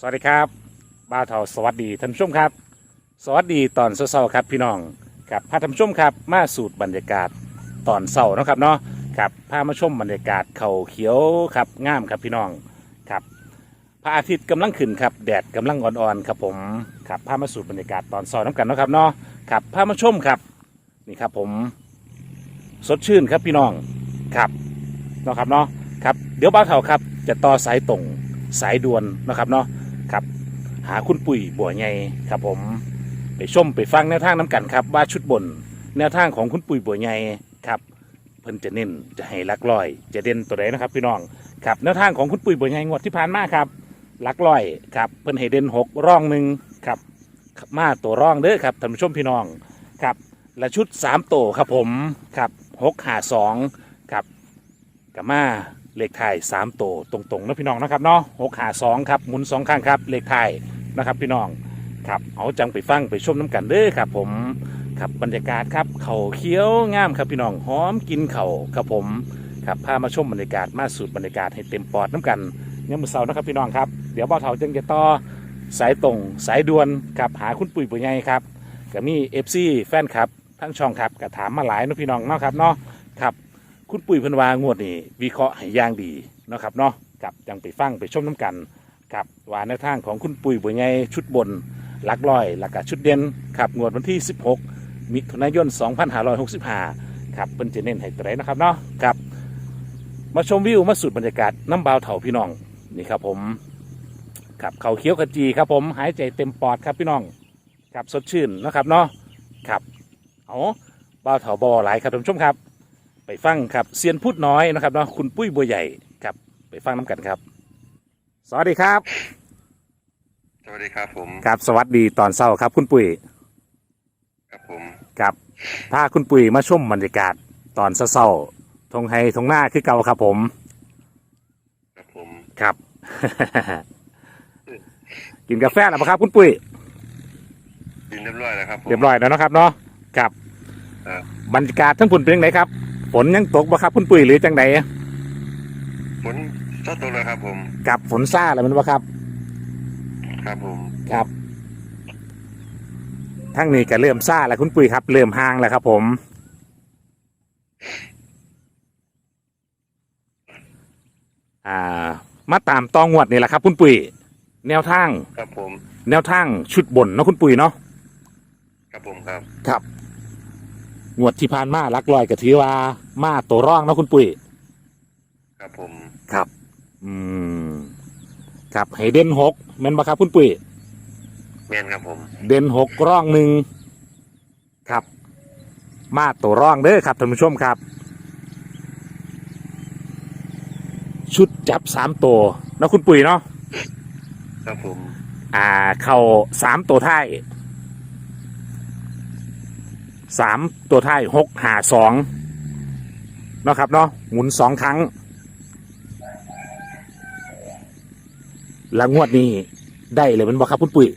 สวัสดีครับบ้าเทาสวัสดีท่านผู้ชมครับ สวัสดีตอนเช้าๆครับพี่น้องกับพาท่านผู้ชมครับมาสูตรบรรยากาศตอนเช้าเนาะครับเนาะครับพามาชมบรรยากาศเขาเขียวครับงามครับพี่น้องครับพระอาทิตย์กำลังขึ้นครับแดดกำลังอ่อนๆครับผมครับพามาสูตรบรรยากาศตอนเช้าน้ำกันเนาะครับเนาะครับพามาชมครับนี่ครับผมสดชื่นครับพี่น้องครับเนาะครับเนาะครับเดี๋ยวบ้าวเทาครับจะต่อสายตรงสายด่วนนะครับเนาะ หาคุณปุ๋ยบัวใหญ่ครับผมไปชมไปฟังแนวทางน้ำกันครับ ว่าชุดบน แนวทางของคุณปุ๋ยบัวใหญ่ครับเพิ่นจะเน้นจะให้ลักลอย จะเด่นตัวใดนะครับพี่น้องครับแนวทางของคุณปุ๋ยบัวใหญ่งวดที่ผ่านมาครับลักลอยครับเพิ่นให้เด่นหกร่องหนึ่งครับมาตัวร่องเด้อครับท่านผู้ชมพี่น้องครับและชุดสามตัวครับผมครับหกหาสองครับกับมาเลขไทยสามตัวตรงๆนะพี่น้องนะครับเนาะหกหาสองครับหมุนสองข้างครับเลขไทย นะครับพี่น้องครับเอาจังไปฟังไปชมน้ำกันเด้อครับ ผมครับบรรยากาศครับเขาเขียวงามครับพี่น้องหอมกินเข่าครับผมครับพามาชมบรรยากาศมาสูตรบรรยากาศให้เต็มปอดน้ำกันยังมือเสาร์นะครับพี่น้องครับเดี๋ยวเบาเถาจึงจะต่อสายตรงสายด่วนครับหาคุณปุ๋ยปุ๋ยใหญ่ครับก็มีเอฟซีแฟนครับทั้งช่องครับก็ถามมาหลายนะพี่น้องเนาะครับเนาะครับ คุณปุ๋ยพันวางวดนี่วิเคราะห์ให้ย่างดีเนาะครับเนาะกับจังไปฟังไปชมน้ำกัน กับว่าแนทางของคุณปุ๋ยบัวใหญ่ชุดบนหลักร้อย หลักกะชุดเด่นครับงวดวันที่ 16 มิถุนายน 2565 ครับเป็นจะเน้นให้ตัวไหนนะครับเนาะครับมาชมวิวมาสูดบรรยากาศน้ำบาวเถาพี่น้องนี่ครับผมครับเขาเขียวขจีครับผมหายใจเต็มปอดครับพี่น้องครับสดชื่นนะครับเนาะครับเอาบาวเถาบอหลายครับท่านผู้ชมครับ ไปฟังครับเซียนพูดน้อยนะครับเนาะคุณปุ้ยบัวใหญ่ครับไปฟังน้ำกันครับ สวัสดีครับ สวัสดีครับผม ครับสวัสดีตอนเช้าครับ คุณปุ้ยครับผมครับพาคุณปุ้ยมาชมบรรยากาศตอนเช้าๆทงไฮทงหน้าคือเก่าครับผม ครับผมครับ กินกาแฟแล้วปะครับ คุณปุ้ยยินเรียบร้อยแล้วครับผมเรียบร้อยแล้วเนาะครับเนาะครับครับบรรยากาศทั้งฝุ่นเป็นยังไงครับฝนยังตกบ่ครับ คุณปุ้ยหรือจังไดฝน ทอดตัวแล้วครับ ผม กับฝนซ่าอะไรมันบ่ครับ ครับผม ครับ ทั้งนี้ก็เริ่มซ่าแล้วคุณปุ้ยครับ เริ่มห่างแล้วครับ ผม อ่า มาตามตองวดนี่แหละครับ คุณปุ้ยแนวทาง ครับผม แนวทางชุดบนเนาะคุณปุ้ยเนาะ ครับผมครับ ครับ งวดที่ผ่านมาลักลอยก็ถือว่ามาตัวร่องเนาะคุณปุ้ยครับผม ครับ อืมครับให้เด่นหกแม่นบ่ครับคุณปุ้ยแมนครับผม เด่นหกร่องหนึ่งครับ มาตัวร่องเด้อครับท่านผู้ชมครับ ชุดจับสามตัวเนาะคุณปุ๋ยเนาะครับผม อ่า เข่าสามตัวท้ายสามตัวท้ายหกหาสองเนาะครับเนาะหมุนสองครั้ง แล้วงวดนี้ได้เลยแมันบอกครับคุณปุ๋ย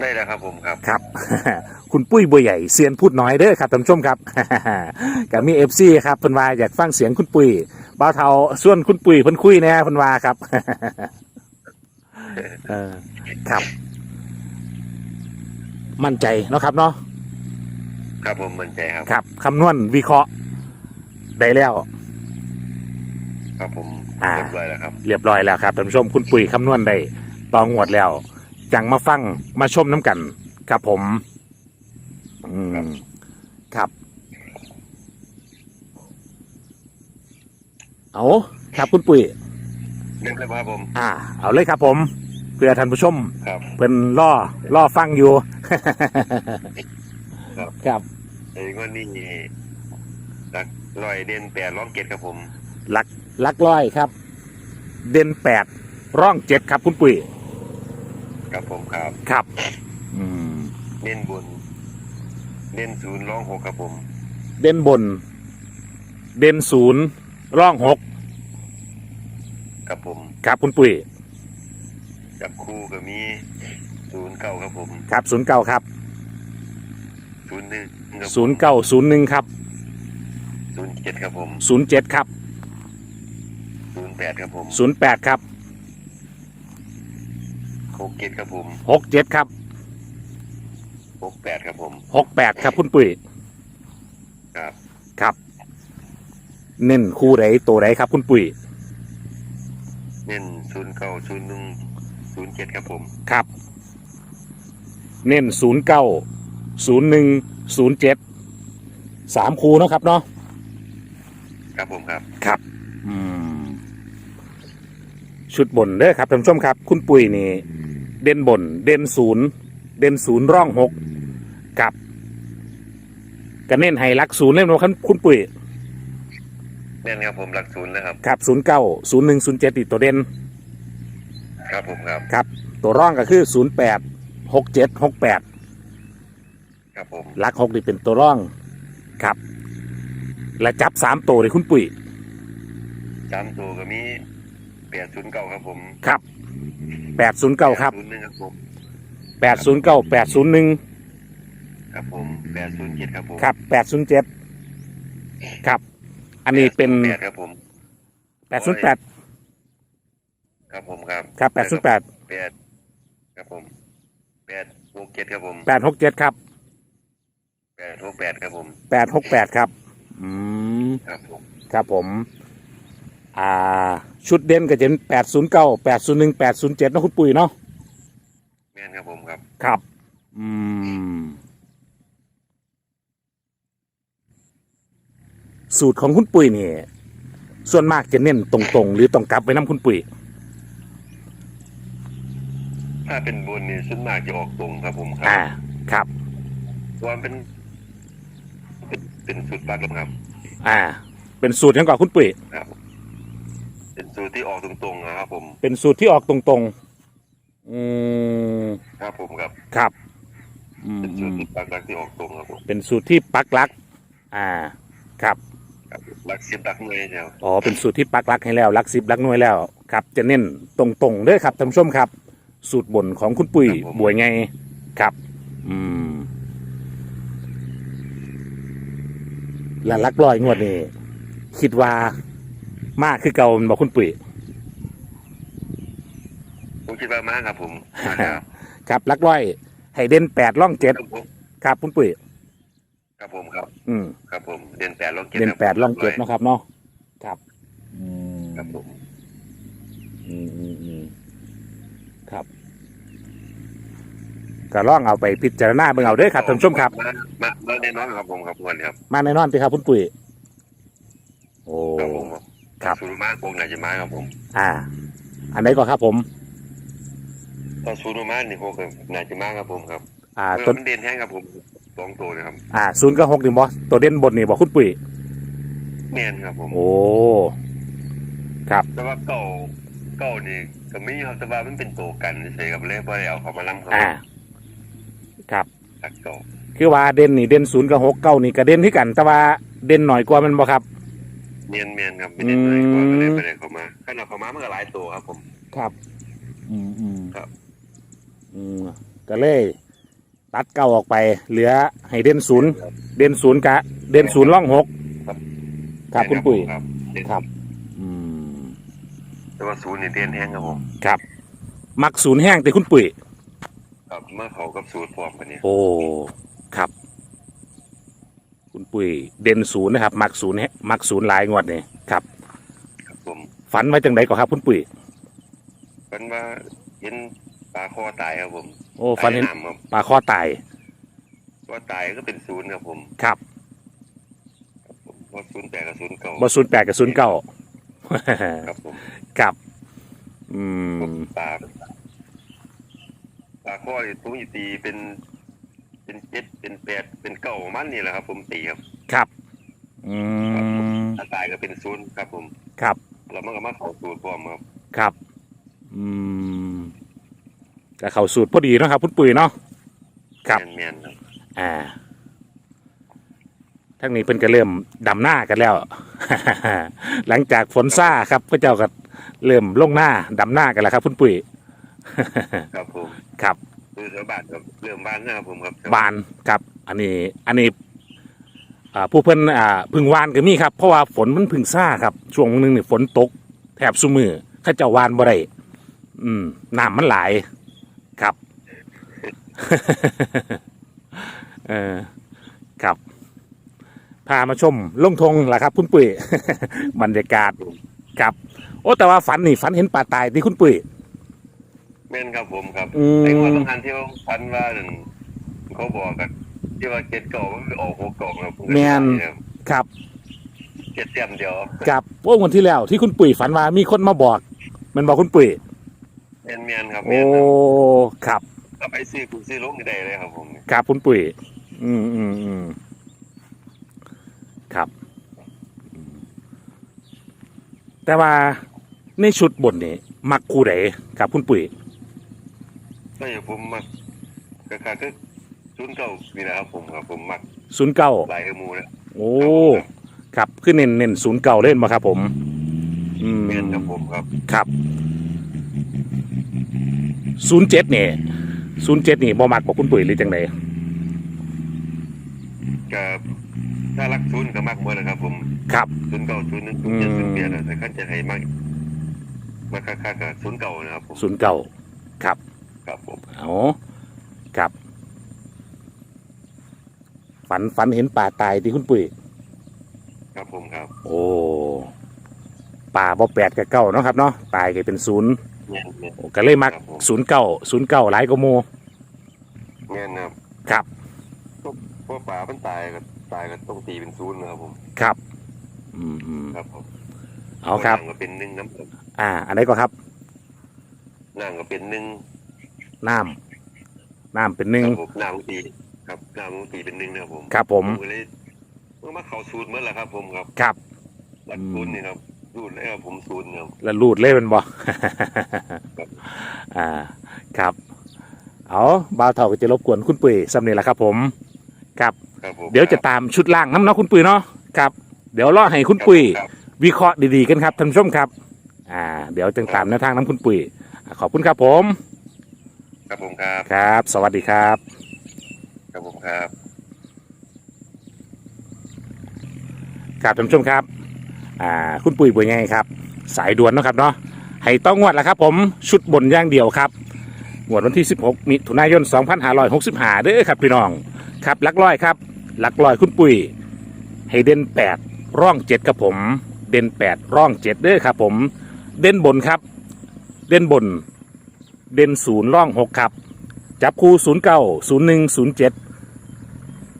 ได้แล้วครับผมครับครับ คุณปุ้ยบัวใหญ่เซียนพูดน้อยเด้อครับท่านผู้ชมครับกับมีเอฟซีครับเพิ่นว่าอยากฟังเสียงคุณปุ้ยบ่าวเทาส่วนคุณปุ้ยเพิ่นคุยแน่เพิ่นว่าครับเออครับ มั่นใจเนาะครับเนาะครับผมมั่นใจครับครับคำนวณวิเคราะห์ได้แล้ว ครับผม อ่า เรียบร้อยแล้วครับ เรียบร้อยแล้วครับท่านผู้ชมคุณปุ้ยคำนวณได้ตองวดแล้ว จังมาฟังมาชมน้ำกันครับผม อืมครับ เอาครับคุณปุ้ยเรียบร้อยครับผม อ่า เอาเลยครับผม เพื่อท่านผู้ชมครับ เพิ่นล่อล่อฟังอยู่ ครับ ครับ ไอ้งวันนี้รักลอยเด่นแปดร้องเกตครับผมลัก ลักร้อยครับ เด่นแปดร่องเจ็ดครับ คุณปุ้ยครับผมครับ ครับ อืม เน้นบน เน้นศูนย์ร้องหกครับผม เด่นบน เด่นศูนย์ร่องหกครับผม ครับคุณปุ้ยจับคู่ก็มีศูนย์เก้าครับผมครับศูนย์เก้าครับศูนย์หนึ่งครับผมศูนย์เก้าศูนย์หนึ่งครับศูนย์เจ็ดครับผมศูนย์เจ็ดครับศูนย์ แปดครับผมศูนย์แปดครับหกเจ็ดครับผมหกเจ็ดครับหกแปดครับผมหกแปดครับคุณปุ๋ยครับครับ เน้นคู่ไหนตัวไหนครับ คุณปุ๋ยเน้นศูนย์เก้าศูนย์หนึ่งศูนย์เจ็ดครับผมครับ เน้นศูนย์เก้าศูนย์หนึ่งศูนย์เจ็ดสามคูเนาะครับเนาะครับผมครับครับ อืม ชุดบนเด้อครับท่านผู้ชมครับ คุณปุ๋ยนี่เด่นบน เด่นศูนย์เด่นศูนย์ร่องหกกับกระเน้นไฮลักศูนย์เล่นมาครับคุณปุ๋ยแม่นครับผมหลักศูนย์นะครับ ครับศูนย์เก้าศูนย์หนึ่งศูนย์เจ็ดติดตัวเด่นครับผมครับครับ ตัวร่องก็คือศูนย์แปดหกเจ็ดหกแปดครับผมลักหกนี่เป็นตัวร่องครับ และจับสามตัวเลยคุณปุ๋ยสามตัวก็มี แปดศูนย์เก้าครับผมครับแปดศูนย์เก้าครับศูนย์หนึ่งครับผมแปดศูนย์เก้าแปดศูนย์หนึ่งครับผมแปดศูนย์เจ็ดครับผมครับแปดศูนย์เจ็ดครับ อันนี้เป็นแปดครับผมแปดศูนย์แปดครับผมครับครับแปดศูนย์แปดแปดครับผมแปดหกเจ็ดครับผมแปดหกเจ็ดครับแปดหกแปดครับผมแปดหกแปดครับ อืมครับผมครับผม อ่า ชุดเด่นก็จะเป็นแปดศูนย์เก้าแปดศูนย์หนึ่งแปดศูนย์เจ็ดนะคุณปุ๋ยเนาะแม่นครับผมครับ ครับ อืม สูตรของคุณปุ๋ยนี่ ส่วนมากจะเน้นตรงๆ หรือต้องกลับไปน้ำคุณปุ๋ยถ้าเป็นบนนี่ส่วนมากจะออกตรงครับผมครัอ่าครับเพราะว่าเป็นเป็นเป็นสูตรปักลมครับ อ่า เป็นสูตรยังก่อนคุณปุ๋ยครับ เป็นสูตรที่ออกตรงๆนะครับผม เป็นสูตรที่ออกตรงๆ อืมครับผมครับ ครับอืมเป็นอืสูตรมที่ปักหลักที่ออกตรงครับผมเป็นสูตรที่ปักหลัก อ่า ครับ ครับหลักสิบหลักหน่วยเดียวอ๋อ เป็นสูตรที่ปักหลักให้แล้วหลักสิบหลักหน่วยแล้ว ครับ จะเน้นตรงๆเด้อครับท่านผู้ชมครับ สูตรบนของคุณปุ๋ยบวยไง ครับ อืมและหลักลอยงวดนี้คิดว่า มากคือเก่าแม่นบอกคุณปุ๋ยผมคิดว่ามากครับผมครับหลักร้อยให้เด่นแปดล่องเจ็ดครับผมครับคุณปุ๋ยครับผมครับ อืมครับผมเดือนแปดลองเก็บเด่นแปดล่องเจ็ดเนาะครับเนาะครับอืมครับผมอืมอืมอืมครับก็ล่องเอาไปพิจารณาเบิ่งเอาเด้อครับท่านผู้ชมครับ มามามาแน่นอนครับผมครับวันครับมาแน่นอนสิครับคุณปุ๋ยโอ้ครับผม ครับสูตรมากคงไหนจะมาครับผมอ่า อันไหนก็ครับผม ถ้าสูตรมากนี่คงไหนจะมาครับผมครับอ่าเออต้นมันเด่นแห้งครับผมสองตัวนะครับอ่าศูนย์กับหกนี่บอตัวเด่นบนนี่บอกคุณปุ๋ยแม่นครับผมโอ้ครับแต่ว่าเก่าเก่านี่ก็ไม่ครับแต่ว่ามันเป็นตัวกันเฉยๆครับเลยพอเอาเขามาล้ำเขาอ่า ครับ ตักเก่าคือว่าเด่นนี่เด่นศูนย์กับหกเก้านี่ก็เด่นที่กัน แต่ว่าเด่นหน่อยกว่ามันบ่ครับ เมียนเมียนครับไม่ได้เลยกว่าอืมก็เลยไปเลยเขามาขนาดเขามามันก็หลายตัวครับ ผม ครับ อืมอืมครับ อืมก็เลย ตัดเก้าออกไป เหลือให้เด่นศูนย์เด่นศูนย์กะ เด่นศูนย์ล่องหกครับคุณปุ๋ยครับครับ อืม แต่ว่าศูนย์นี่เด่นแห้งครับผม ครับ มักศูนย์แห้งแต่คุณปุ๋ยครับเมื่อเขากับสูตรพร้อมกันเนี่ยโอ้ ครับ คุณปุ๋ยเด่นศูนย์นะครับ มักศูนย์แฮมักศูนย์หลายงวดนี่ครับ ครับผมฝันมาจังไดก็ครับ คุณปุ๋ยเป็นว่าเห็นปลาคอตายครับผมโอ้ฝันเห็นตายำครับปลาข้อตายว่าตายก็เป็นศูนย์ครับผมครับผมว่าศูนย์แปดกับศูนย์เก้าบ่ศูนย์แปดกับศูนย์เก้า ครับผมครับ อืม ปลาปลาข้อนี่ผมตีเป็น เป็นเจ็ดเป็นแปดเป็นเก้ามันนี่แหละครับ ผมตีครับครับ อืมถ้าตายก็เป็นศูนย์ครับผมครับ แล้วมันก็มาเข้าสูตรพร้อมครับครับ อืมก็เข้าสูตรพอดีเนาะครับ คุณปุ๋ยเนาะ ครับ แม่นๆครับอ่าทั้งนี้เพิ่นก็เริ่มดำหน้ากันแล้ว หลังจากฝนซ่าครับพระเจ้าก็เริ่มลงหน้าดำหน้ากันแล้วครับคุณปุ๋ย ครับผม ครับ คือชาวบ้านครับเรื่องบ้านนะครับผมครับบานครับ อันนี้อันนี้อ่าผู้เพิ่นอ่าพึ่งวานก็มีครับเพราะว่าฝนมันพึ่งซ่าครับ ช่วงหนึงนี่ฝนตก แถบซุมือเข้าเจ้าวานบ่ได้อืมน้ำมันหลายเออครับ พามาชมลงทงล่ะครับ คุณปุ๋ย บรรยากาศครับ โอ้แต่ว่าฝันนี่ฝันเห็นป่าตายที่คุณปุ๋ย แม่นครับผมครับอืม ไอ้คนต้องการที่ว่าพันว่านั่นเขาบอกกันที่ว่าเจ็ดเก่ามันออกหกเก่าครับผก็แม่นครับครับเจ็ดเต็มเดียวกับโอ้วันที่แล้วที่คุณปุ๋ยฝันว่ามีคนมาบอกมันบอกคุณปุ๋ยแม่นแม่นครับโอ้แม่นครับครับก็ไปซื้อกูซื้อลงได้เลยครับผมครับคุณปุ๋ยอืมอืมอืมครับ แต่ว่าในชุดบนนี่มักคู่ใดครับคุณปุ๋ย ก็อย่างผมมักก็คือคือศูนย์เก่านี่นะครับผมครับผมมักศูนย์เก้าหลายเอมูนะโอ้ครับคือเน้นเน้นศูนย์เก้าเล่นมาครับ ผมอืมแม่นครับผมครับครับศูนย์เจ็ดเนี่ยศูนย์เจ็ดนี่บ่มักบอกคุณปุ๋ยหรือจังไดก็ถ้ารักศูนย์ก็มักหมดนะครับ ผมครับศูนย์เก่าศูนย์หนึ่งศูนย์เจ็ดศูนย์แปดอะแต่ขั้นจะให้มักมาค่าๆกับศูนย์เก่านะครับผมศูนย์เก้าครับ ครับผมเอาครับ ฝันฝันเห็นป่าตายที่คุณปุ๋ยครับผมครับโอ้ป่าบ่แปดกับเก้าเนาะครับเนาะตายก็เป็นศูนย์แม่นแม่นโอ้ก็เลยมักครับผมศูนย์เก้าศูนย์เก้าหลายกว่าโมแม่นนะครับครับ เพราะป่ามันตายก็ตายก็ต้องตีเป็นศูนย์นะครับผมครับ อืมอืมครับผมเอาครับนั่งก็เป็นหนึ่งน้ำอ่า อันไหนก็ครับนั่งก็เป็นหนึ่ง น้ำน้ำเป็นหนึ่งครับผมน้ำตีครับน้ำตีเป็นหนึ่งนะครับผมครับผมก็เลยเมื่อมาเข้าศูนย์เมื่อไหร่ครับผมครับครับหลักศูนย์นี่ครับศูนย์แล้วผมศูนย์ครับแล้วรูดเลยเป็นบ่ครับอ่า ครับ เอาบ่าวเท่าก็จะรบกวนคุณปุ๋ยสำเนียงละครับ ผม ครับครับผมเดี๋ยวจะตามชุดล่างน้ำเนาะคุณปุ๋ยเนาะครับ เดี๋ยวรอให้คุณปุ๋ยครับวิเคราะห์ดีๆกันครับท่านผู้ชมครับ อ่า เดี๋ยวจึงตามแนวทางน้ำคุณปุ๋ยอ่าขอบคุณครับผม ครับผมครับ ครับ สวัสดีครับ ครับผมครับครับท่านผู้ชมครับ อ่า คุณปุ๋ยปุ๋ยไงครับ สายด่วนเนาะครับเนาะ ให้ต้องงวดละครับผม ชุดบนอย่างเดียวครับ งวดวันที่ 16 มิถุนายน 2565เด้อครับพี่น้อง ครับหลักร้อยครับหลักร้อยคุณปุ๋ย ให้เด่น 8 ร่อง 7 ครับผม เด่น 8 ร่อง 7 เด้อครับผม เด่นบนครับ เด่นบน เด่นศูนย์ร่อง6ครับ จับคู่09 01 07เจ็ด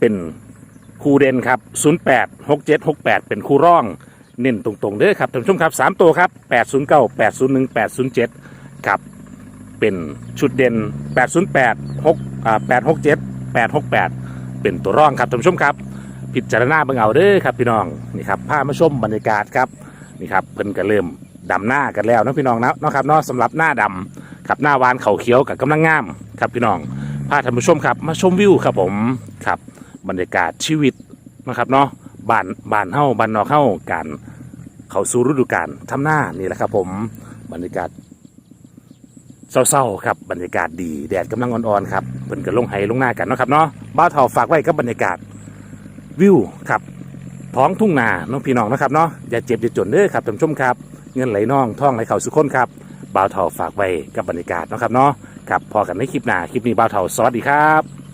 เป็นคู่เด่นครับ08 67 68เจ็ดหกแปดเป็นคู่ร่อง เน้นตรงๆเด้อครับท่านผู้ชมครับ3ตัวครับ809 801 807ครับเป็นชุดเด่น808 6อ่า867 868เป็นตัวร่องครับท่านผู้ชมครับ พิจารณาเบิ่งเอาเด้อครับพี่น้องนี่ครับพามาชมบรรยากาศครับนี่ครับเพิ่นก็เริ่มดำหน้ากันแล้วนะพี่น้องนะนะครับเนาะสำหรับหน้าดำ ครับหน้าวานเขาเขียวกับกำลังงามครับพี่น้องพาท่านผู้ชมครับมาชมวิวครับผมครับบรรยากาศชีวิตนะครับเนาะบ้านบ้านเฮาบ้านนอกเฮาการเขาสู่ฤดูกาลทำหน้านี่แหละครับผมบรรยากาศเศร้าๆครับบรรยากาศดีแดดกำลังอ่อนๆครับเพิ่นก็ลงไห้ลงหน้ากันเนาะครับเนาะบ้าเฒ่าฝากไว้กับบรรยากาศวิวครับท้องทุ่งนาน้องพี่น้องนะครับเนาะอย่าเจ็บอย่าจนเด้อครับท่านผู้ชมครับ เงินไหลน่องท่องไหลเข่าสุขคนครับ บ่าวเท่าฝากไว้กับบรรยากาศเนาะครับเนาะครับพอกันในคลิปหน้าคลิปนี้บ่าวเท่าสวัสดีครับ